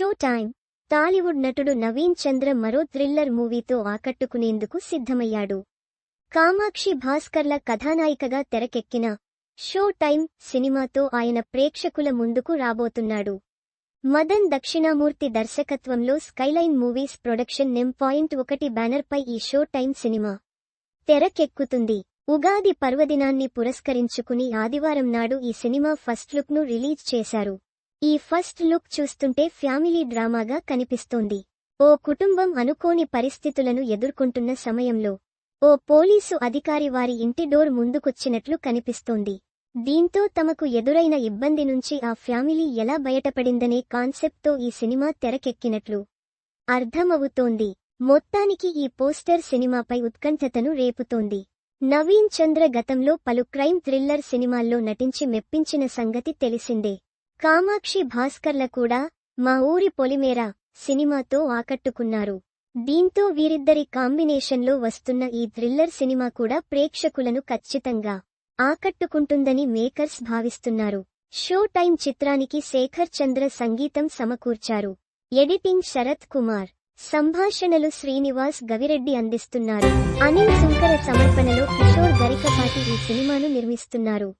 Show time Tollywood నటుడు నవీన్ చంద్ర మరో thriller మూవీతో ఆకట్టుకునేందుకు సిద్ధమయ్యాడు. కామాక్షి భాస్కర్ల కథానాయికగా తెరకెక్కిన షో టైం సినిమాతో ఆయన ప్రేక్షకుల ముందుకు రాబోతున్నాడు. మదన్ దక్షిణామూర్తి దర్శకత్వంలో స్కైలైన్ మూవీస్ ప్రొడక్షన్ నెం పాయింట్ ఒకటి బ్యానర్పై ఈ షో టైం సినిమా తెరకెక్కుతుంది. ఉగాది పర్వదినాన్ని పురస్కరించుకుని ఆదివారం నాడు ఈ సినిమా ఫస్ట్ లుక్ను రిలీజ్ చేశారు. ఈ ఫస్ట్ లుక్ చూస్తుంటే ఫ్యామిలీ డ్రామాగా కనిపిస్తోంది. ఓ కుటుంబం అనుకోని పరిస్థితులను ఎదుర్కొంటున్న సమయంలో ఓ పోలీసు అధికారి వారి ఇంటి డోర్ ముందుకొచ్చినట్లు కనిపిస్తోంది. దీంతో తమకు ఎదురైన ఇబ్బంది నుంచి ఆ ఫ్యామిలీ ఎలా బయటపడిందనే కాన్సెప్ట్తో ఈ సినిమా తెరకెక్కినట్లు అర్థమవుతోంది. మొత్తానికి ఈ పోస్టర్ సినిమాపై ఉత్కంఠతను రేపుతోంది. నవీన్ చంద్ర గతంలో పలు క్రైమ్ థ్రిల్లర్ సినిమాల్లో నటించి మెప్పించిన సంగతి తెలిసిందే. కామాక్షి భాస్కర్ల కూడా మా ఊరి పొలిమేర సినిమాతో ఆకట్టుకున్నారు. దీంతో వీరిద్దరి కాంబినేషన్లో వస్తున్న ఈ థ్రిల్లర్ సినిమా కూడా ప్రేక్షకులను ఖచ్చితంగా ఆకట్టుకుంటుందని మేకర్స్ భావిస్తున్నారు. షో టైం చిత్రానికి శేఖర్ చంద్ర సంగీతం సమకూర్చారు. ఎడిటింగ్ శరత్ కుమార్ సంభాషణలు శ్రీనివాస్ గవిరెడ్డి అందిస్తున్నారు. అనిల్ శంకర సమర్పణలో కిషోర్ గరికపాటి ఈ సినిమాను నిర్మిస్తున్నారు.